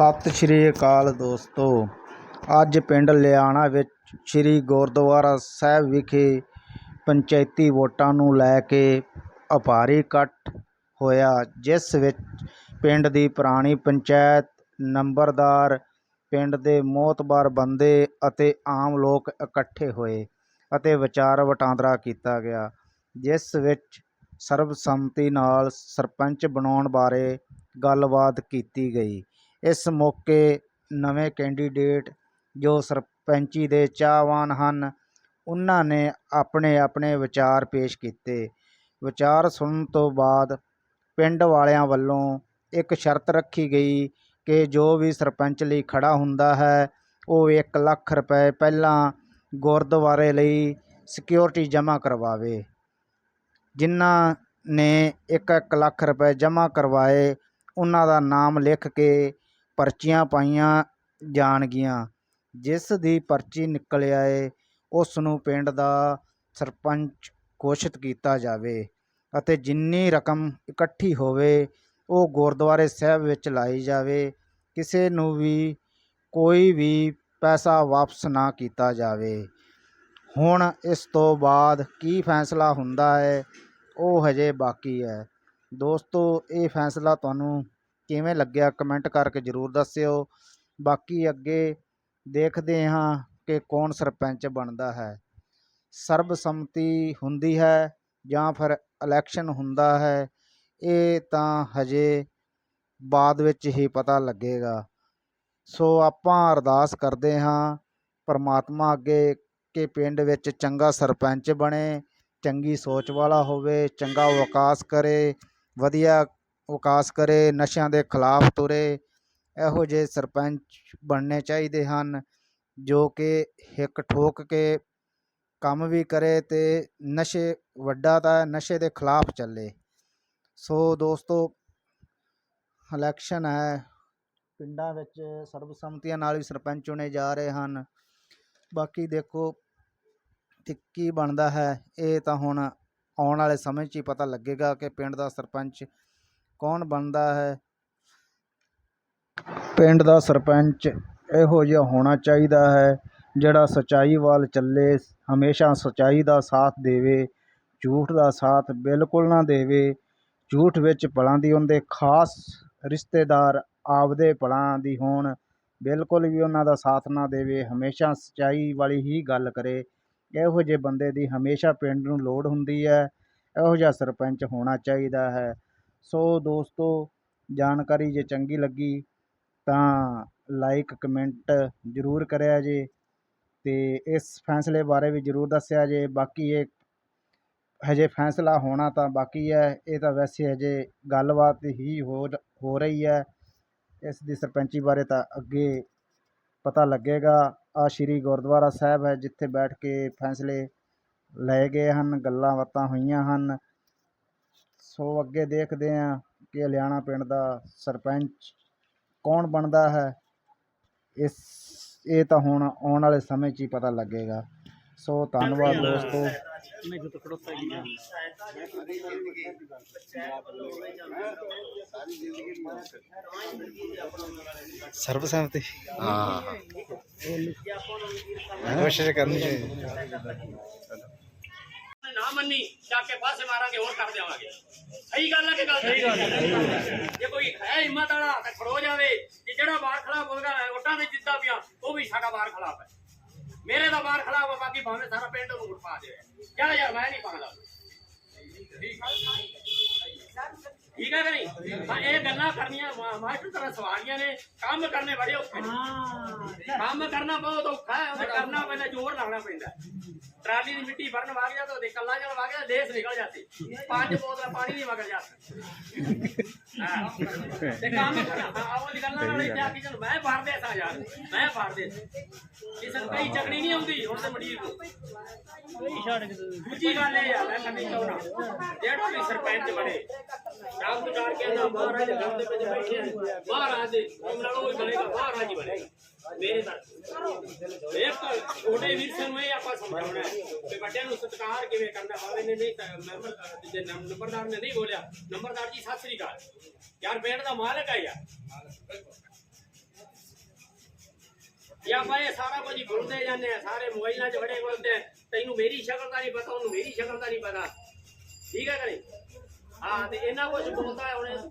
ਸਤਿ ਸ਼੍ਰੀ ਅਕਾਲ ਦੋਸਤੋ। ਅੱਜ ਪਿੰਡ ਲਿਆਣਾ ਵਿੱਚ ਸ਼੍ਰੀ ਗੁਰਦੁਆਰਾ ਸਾਹਿਬ ਵਿਖੇ ਪੰਚਾਇਤੀ ਵੋਟਾਂ ਨੂੰ ਲੈ ਕੇ ਅਪਾਰੀ ਇਕੱਠ ਹੋਇਆ, ਜਿਸ ਵਿੱਚ ਪਿੰਡ ਦੀ ਪੁਰਾਣੀ ਪੰਚਾਇਤ, ਨੰਬਰਦਾਰ, ਪਿੰਡ ਦੇ ਮੋਹਤਬਰ ਬੰਦੇ ਅਤੇ ਆਮ ਲੋਕ ਇਕੱਠੇ ਹੋਏ ਅਤੇ ਵਿਚਾਰ ਵਟਾਂਦਰਾ ਕੀਤਾ ਗਿਆ, ਜਿਸ ਵਿੱਚ ਸਰਬਸੰਮਤੀ ਨਾਲ ਸਰਪੰਚ ਬਣਾਉਣ ਬਾਰੇ ਗੱਲਬਾਤ ਕੀਤੀ ਗਈ। ਇਸ ਮੌਕੇ ਨਵੇਂ ਕੈਂਡੀਡੇਟ ਜੋ ਸਰਪੰਚੀ ਦੇ ਚਾਹਵਾਨ ਹਨ, ਉਹਨਾਂ ਨੇ ਆਪਣੇ ਆਪਣੇ ਵਿਚਾਰ ਪੇਸ਼ ਕੀਤੇ। ਵਿਚਾਰ ਸੁਣਨ ਤੋਂ ਬਾਅਦ ਪਿੰਡ ਵਾਲਿਆਂ ਵੱਲੋਂ ਇੱਕ ਸ਼ਰਤ ਰੱਖੀ ਗਈ ਕਿ ਜੋ ਵੀ ਸਰਪੰਚ ਲਈ ਖੜਾ ਹੁੰਦਾ ਹੈ, ਉਹ 1 ਲੱਖ ਰੁਪਏ ਪਹਿਲਾਂ ਗੁਰਦੁਆਰੇ ਲਈ ਸਿਕਿਉਰਿਟੀ ਜਮ੍ਹਾਂ ਕਰਵਾਵੇ। ਜਿਨ੍ਹਾਂ ਨੇ 1-1 ਲੱਖ ਰੁਪਏ ਜਮ੍ਹਾਂ ਕਰਵਾਏ, ਉਹਨਾਂ ਦਾ ਨਾਮ ਲਿਖ ਕੇ ਪਰਚੀਆਂ ਪਾਈਆਂ ਜਾਣਗੀਆਂ। ਜਿਸ ਦੀ ਪਰਚੀ ਨਿਕਲ ਆਏ, ਉਸ ਨੂੰ ਪਿੰਡ ਦਾ ਸਰਪੰਚ ਘੋਸ਼ਿਤ ਕੀਤਾ ਜਾਵੇ ਅਤੇ ਜਿੰਨੀ ਰਕਮ ਇਕੱਠੀ ਹੋਵੇ, ਉਹ ਗੁਰਦੁਆਰੇ ਸਾਹਿਬ ਵਿੱਚ ਲਾਈ ਜਾਵੇ। ਕਿਸੇ ਨੂੰ ਵੀ ਕੋਈ ਵੀ ਪੈਸਾ ਵਾਪਸ ਨਾ ਕੀਤਾ ਜਾਵੇ। ਹੁਣ ਇਸ ਤੋਂ ਬਾਅਦ ਕੀ ਫੈਸਲਾ ਹੁੰਦਾ ਹੈ, ਉਹ ਹਜੇ ਬਾਕੀ ਹੈ। ਦੋਸਤੋ, ਇਹ ਫੈਸਲਾ ਤੁਹਾਨੂੰ ਕਿਵੇਂ ਲੱਗਿਆ ਕਮੈਂਟ ਕਰਕੇ ਜ਼ਰੂਰ ਦੱਸਿਓ। ਬਾਕੀ ਅੱਗੇ ਦੇਖਦੇ ਹਾਂ ਕਿ ਕੌਣ ਸਰਪੰਚ ਬਣਦਾ ਹੈ। ਸਰਬਸੰਮਤੀ ਹੁੰਦੀ ਹੈ ਜਾਂ ਫਿਰ ਇਲੈਕਸ਼ਨ ਹੁੰਦਾ ਹੈ, ਇਹ ਤਾਂ ਹਜੇ ਬਾਅਦ ਵਿੱਚ ਹੀ ਪਤਾ ਲੱਗੇਗਾ। ਸੋ ਆਪਾਂ ਅਰਦਾਸ ਕਰਦੇ ਹਾਂ ਪਰਮਾਤਮਾ ਅੱਗੇ ਕਿ ਪਿੰਡ ਵਿੱਚ ਚੰਗਾ ਸਰਪੰਚ ਬਣੇ, ਚੰਗੀ ਸੋਚ ਵਾਲਾ ਹੋਵੇ, ਚੰਗਾ ਵਿਕਾਸ ਕਰੇ, ਵਧੀਆ ਵਿਕਾਸ ਕਰੇ, ਨਸ਼ਿਆਂ ਦੇ ਖਿਲਾਫ ਤੁਰੇ, ਇਹੋ ਜਿਹੇ ਸਰਪੰਚ ਬਣਨੇ ਚਾਹੀਦੇ ਹਨ ਜੋ ਕਿ ਹਿੱਕ ਠੋਕ ਕੇ ਕੰਮ ਵੀ ਕਰੇ ਅਤੇ ਨਸ਼ੇ, ਵੱਡਾ ਤਾਂ ਨਸ਼ੇ ਦੇ ਖਿਲਾਫ ਚੱਲੇ। ਸੋ ਦੋਸਤੋ ਇਲੈਕਸ਼ਨ ਹੈ, ਪਿੰਡਾਂ ਵਿੱਚ ਸਰਬਸੰਮਤੀਆਂ ਨਾਲ ਵੀ ਸਰਪੰਚ ਚੁਣੇ ਜਾ ਰਹੇ ਹਨ। ਬਾਕੀ ਦੇਖੋ ਕੀ ਬਣਦਾ ਹੈ, ਇਹ ਤਾਂ ਹੁਣ ਆਉਣ ਵਾਲੇ ਸਮੇਂ 'ਚ ਹੀ ਪਤਾ ਲੱਗੇਗਾ ਕਿ ਪਿੰਡ ਦਾ ਸਰਪੰਚ ਕੌਣ ਬਣਦਾ ਹੈ? ਪਿੰਡ ਦਾ ਸਰਪੰਚ ਇਹੋ ਜਿਹਾ ਹੋਣਾ ਚਾਹੀਦਾ ਹੈ, ਜਿਹੜਾ ਸੱਚਾਈ ਵੱਲ ਚੱਲੇ, ਹਮੇਸ਼ਾ ਸੱਚਾਈ ਦਾ ਸਾਥ ਦੇਵੇ, ਝੂਠ ਦਾ ਸਾਥ ਬਿਲਕੁਲ ਨਾ ਦੇਵੇ, ਝੂਠ ਵਿੱਚ ਭਲਾਂ ਦੀ ਉਹਦੇ ਖਾਸ ਰਿਸ਼ਤੇਦਾਰ ਆਪਦੇ ਭਲਾਂ ਦੀ ਹੋਣ, ਬਿਲਕੁਲ ਵੀ ਉਹਨਾਂ ਦਾ ਸਾਥ ਨਾ ਦੇਵੇ, ਹਮੇਸ਼ਾ ਸੱਚਾਈ ਵਾਲੀ ਹੀ ਗੱਲ ਕਰੇ। ਇਹੋ ਜਿਹੇ ਬੰਦੇ ਦੀ ਹਮੇਸ਼ਾ ਪਿੰਡ ਨੂੰ ਲੋੜ ਹੁੰਦੀ ਹੈ, ਇਹੋ ਜਿਹਾ ਸਰਪੰਚ ਹੋਣਾ ਚਾਹੀਦਾ ਹੈ। ਸੋ ਦੋਸਤੋ, ਜਾਣਕਾਰੀ ਜੇ ਚੰਗੀ ਲੱਗੀ ਤਾਂ ਲਾਈਕ ਕਮੈਂਟ ਜ਼ਰੂਰ ਕਰਿਆ ਜੇ ਤੇ ਇਸ ਫੈਸਲੇ ਬਾਰੇ ਵੀ ਜ਼ਰੂਰ ਦੱਸਿਆ ਜੇ। ਬਾਕੀ ਇਹ ਹਜੇ ਫੈਸਲਾ ਹੋਣਾ ਤਾਂ ਬਾਕੀ ਹੈ, ਇਹ ਤਾਂ ਵੈਸੇ ਹਜੇ ਗੱਲਬਾਤ ਹੀ ਹੋ ਹੋ ਰਹੀ ਹੈ। ਇਸ ਦੀ ਸਰਪੰਚੀ ਬਾਰੇ ਤਾਂ ਅੱਗੇ ਪਤਾ ਲੱਗੇਗਾ। ਆ ਸ਼੍ਰੀ ਗੁਰਦੁਆਰਾ ਸਾਹਿਬ ਹੈ, ਜਿੱਥੇ ਬੈਠ ਕੇ ਫੈਸਲੇ ਲਏ ਗਏ ਹਨ, ਗੱਲਾਂ ਬਾਤਾਂ ਹੋਈਆਂ ਹਨ। ਸੋ ਅੱਗੇ ਦੇਖਦੇ ਹਾਂ ਕਿ ਹਲਿਆਣਾ ਪਿੰਡ ਦਾ ਸਰਪੰਚ ਕੌਣ ਬਣਦਾ ਹੈ। ਇਸ ਇਹ ਤਾਂ ਹੁਣ ਆਉਣ ਵਾਲੇ ਸਮੇਂ 'ਚ ਹੀ ਪਤਾ ਲੱਗੇਗਾ। ਸੋ ਧੰਨਵਾਦ ਦੋਸਤੋ। ਸਰਬਸੰਮਤੀ ਹਾਂ। ਕੋਸ਼ਿਸ਼ ਕਰਨੀ ਚਾਹੀਦੀ। ਨਾ ਮੰਨੀ ਚੱਕ ਕੇ ਪਾਸੇ ਮਾਰਾਂਗੇ ਹੋਰ ਕਰ ਦੇਵਾਂਗੇ। ਸਹੀ ਗੱਲ ਹੈ ਕਿ ਗੱਲ ਸਹੀ ਗੱਲ ਜੇ ਕੋਈ ਹੈ ਹਿੰਮਤ ਵਾਲਾ ਤਾਂ ਖੜੋ ਜਾਵੇ ਜੇ ਜਿਹੜਾ ਬਾਹਰ ਖੜਾ ਬੋਲਦਾ ਵੋਟਾਂ ਵਿੱਚ ਜਿੱਤਾ ਪਿਆ ਉਹ ਵੀ ਸਾਡਾ ਬਾਹਰ ਖਿਲਾਫ ਹੈ। ਮੇਰੇ ਦਾ ਬਾਹਰ ਖਿਲਾਫ ਹੈ ਬਾਕੀ ਭਾਵੇਂ ਸਾਰਾ ਪਿੰਡ ਨੂੰ ਵੋਟ ਪਾ ਦੇਵੇ। ਚੱਲ ਯਾਰ ਮੈਂ ਨਹੀਂ ਪਾਉਂਦਾ ਠੀਕ ਹੈ ਕਿ ਨਹੀਂ? ਹਾਂ ਇਹ ਗੱਲਾਂ ਕਰਨੀਆਂ ਮਾ- ਮਾਸਟਰ ਤਰ੍ਹਾਂ ਸਵਾਲੀਆਂ ਨੇ। ਕੰਮ ਕਰਨੇ ਬੜੇ ਔਖੇ ਨੇ। ਕੰਮ ਕਰਨਾ ਬਹੁਤ ਔਖਾ ਹੈ ਉਹ ਕਰਨਾ ਪੈਂਦਾ ਜ਼ੋਰ ਲਾਉਣਾ ਪੈਂਦਾ। ਟਰਾਲੀ ਦੀ ਮਿੱਟੀ ਭਰਨ ਵਗ ਜਾ ਤਾਂ ਕੱਲਾ ਜਲ ਵਗ ਜਾ ਦੇਸ ਨਿਕਲ ਜਾਂਦੀ। ਪੰਜ ਬੋਤਲਾਂ ਪਾਣੀ ਦੀ ਮਗਰ ਜਾ ਹਾਂ। ਤੇ ਕੰਮ ਕਰਨਾ ਹਾਂ, ਉਹ ਦੀ ਗੱਲਾਂ ਨਾਲ ਜਾ ਕੇ ਚਲ ਮੈਂ ਭਰਦੇ ਸਾਂ ਯਾਰ ਮੈਂ ਭਰਦੇ ਕਿਸੇ ਨੂੰ ਕਈ ਚੱਕਣੀ ਨਹੀਂ ਆਉਂਦੀ ਹੁਣ ਤੇ ਮਡੀਰ ਨੂੰ। ਦੂਜੀ ਗੱਲ ਇਹ ਆ, ਮੈਂ ਕਰਨੀ ਚਾਹੁੰਦਾ ਜਿਹੜਾ ਵੀ ਸਰਪੰਚ ਬਣੇ ਰਾਮ ਤੋਂ ਡਰ ਮਹਾਰਾਜ ਘਰ ਦੇ ਵਿੱਚ ਬੈਠੇ ਆ। ਮਹਾਰਾਜ ਦੇ ਨਾਲੋਂ ਹੀ ਬਣੇਗਾ, ਮਹਾਰਾਜ ਹੀ ਬਣੇਗਾ। ਮੇਰੇ ਤਾਂ ਛੋਟੇ ਵੀਰ ਨੂੰ ਇਹ ਆਪਾਂ ਸਮਝਾਉਣਾ ਕਿ ਵੱਡਿਆਂ ਨੂੰ ਸਤਿਕਾਰ ਕਿਵੇਂ ਕਰਨਾ ਬਾਵੇ ਨੇ ਨਹੀਂ ਤਾਂ ਮੈਂਬਰ ਜੇ ਨੰਬਰਦਾਰ ਨੇ ਨਹੀਂ ਬੋਲਿਆ, ਨੰਬਰਦਾਰ ਜੀ, ਸਤਿ ਸ੍ਰੀ ਅਕਾਲ। ਯਾਰ, ਪਿੰਡ ਦਾ ਮਾਲਕ ਆ ਯਾਰ। ਜਾਂ ਆਪਾਂ ਇਹ ਸਾਰਾ ਕੁਝ ਹੀ ਭੁੱਲਦੇ ਜਾਂਦੇ ਆ, ਸਾਰੇ ਮੋਬਾਈਲਾਂ 'ਚ ਬੜੇ ਬੋਲਦੇ ਤੈਨੂੰ ਮੇਰੀ ਸ਼ਕਲ ਦਾ ਨਹੀਂ ਪਤਾ, ਉਹਨੂੰ ਮੇਰੀ ਸ਼ਕਲ ਦਾ ਨਹੀਂ ਪਤਾ। ਠੀਕ ਹੈ ਕਿ ਹਾਂ, ਤੇ ਇਹਨਾਂ ਕੁਝ ਬੋਲਦਾ ਹੁਣ ਇਸ ਤੋਂ